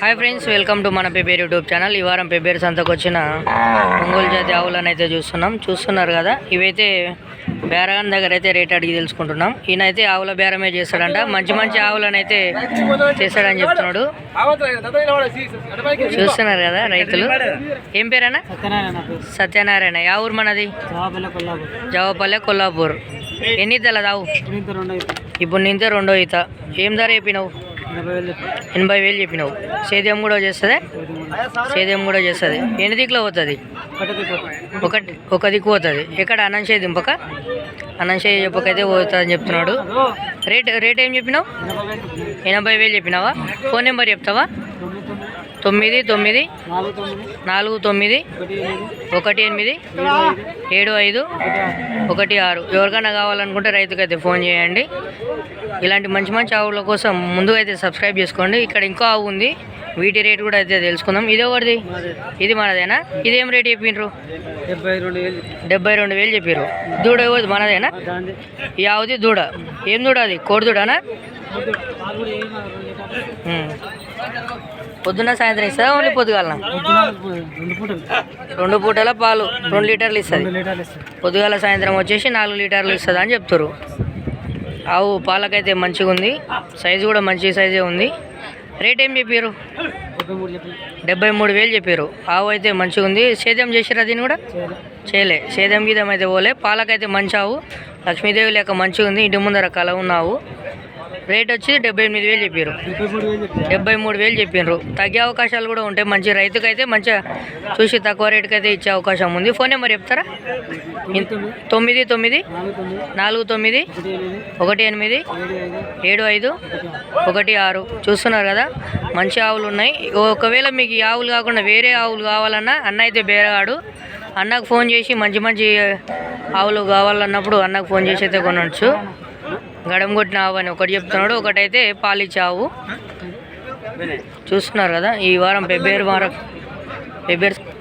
Hi friends welcome to మన Pebbair YouTube channel ఈ వారం పెబ్బేరు సంతకు వచ్చిన ఒంగోలు జాతి ఆవులను అయితే చూస్తున్నాం. చూస్తున్నారు కదా? ఇవైతే బేరగాన్ దగ్గర అయితే రేట్ అడిగి తెలుసుకుంటున్నాం. ఈయన అయితే ఆవుల బేరమే చేస్తాడంట. మంచి మంచి ఆవులను అయితే చేస్తాడని చెప్తున్నాడు. చూస్తున్నారు కదా రైతులు? ఏం పేరన్నా? సత్యనారాయణ. యా ఊరు మనది? జవపల్లె కొల్లాపూర్. ఎన్ని తెలదు ఆవు? ఇంత రెండు అయితే ఇప్పుడు నింతే రెండో ఈత. ఏం ధర చెప్పినావు? ఎనభై వేలు చెప్పినావు. సేద్యం కూడా చేస్తుంది? సేద్యం కూడా చేస్తుంది. ఎన్ని దిక్కులో పోతుంది? ఒకటి ఒక దిక్కు పోతుంది. ఎక్కడ? అనంశయ దింపక? అనంశయ చెప్పకైతే పోతుంది అని చెప్తున్నాడు. రేట్ రేట్ ఏం చెప్పినావు? ఎనభై వేలు చెప్పినావా? ఫోన్ నెంబర్ చెప్తావా? తొమ్మిది తొమ్మిది నాలుగు తొమ్మిది ఒకటి ఎనిమిది ఏడు ఐదు ఒకటి ఆరు. ఎవరికైనా కావాలనుకుంటే రైతుకైతే ఫోన్ చేయండి. ఇలాంటి మంచి మంచి ఆవుల కోసం ముందుగా అయితే సబ్స్క్రైబ్ చేసుకోండి. ఇక్కడ ఇంకో ఆవు ఉంది. వీటి రేట్ కూడా అయితే తెలుసుకుందాం. ఇది ఒకటిది ఇది మనదేనా? ఇదేం రేట్ చెప్పిండ్రు డెబ్బై రెండు వేలు డెబ్బై రెండు వేలు చెప్పారు దూడ మనదేనా? దాని ఈ ఆవుది దూడ. ఏం దూడ అది? కోడి దూడనా? పొద్దున పొద్దున్న సాయంత్రం ఇస్తుందా? ఓన్లీ పొద్దుగాల రెండు పూటల పాలు రెండు లీటర్లు ఇస్తుంది. పొద్దుగాల సాయంత్రం వచ్చేసి నాలుగు లీటర్లు ఇస్తుంది అని చెప్తారు ఆవు పాలకైతే మంచిగా ఉంది. సైజు కూడా మంచి సైజే ఉంది. రేట్ ఏం చెప్పారు డెబ్బై మూడు వేలు చెప్పారు ఆవు అయితే మంచిగా ఉంది. సేద్యం చేసిరా దీన్ని కూడా? చేయలే. సేద్యం గీదం అయితే పోలే. పాలకైతే మంచి ఆవు. లక్ష్మీదేవి లేక మంచిగా ఉంది. ఇంటి ముందర కల ఉన్న ఆవు. రేట్ వచ్చి డెబ్బై ఎనిమిది వేలు చెప్పారు డెబ్బై మూడు వేలు చెప్పి చెప్పిండ్రు తగ్గే అవకాశాలు కూడా ఉంటాయి మంచి రైతుకైతే మంచిగా చూసి తక్కువ రేటుకి అయితే ఇచ్చే అవకాశం ఉంది. ఫోన్ నెంబర్ చెప్తారా? తొమ్మిది తొమ్మిది నాలుగు తొమ్మిది ఒకటి ఎనిమిది ఏడు ఐదు ఒకటి ఆరు. ఒకటి ఆరు చూస్తున్నారు కదా? మంచి ఆవులు ఉన్నాయి. ఒకవేళ మీకు ఈ ఆవులు కాకుండా వేరే ఆవులు కావాలన్నా అన్న అయితే బేరగాడు. అన్నకు ఫోన్ చేసి మంచి మంచి ఆవులు కావాలన్నప్పుడు అన్నకు ఫోన్ చేసి అయితే కొనవచ్చు గడం కొట్టిన ఆవు అని ఒకటి చెప్తున్నాడు ఒకటైతే పాలిచ్చే ఆవు చూస్తున్నారు కదా ఈ వారం పెబ్బేరు వారం పెబ్బేరు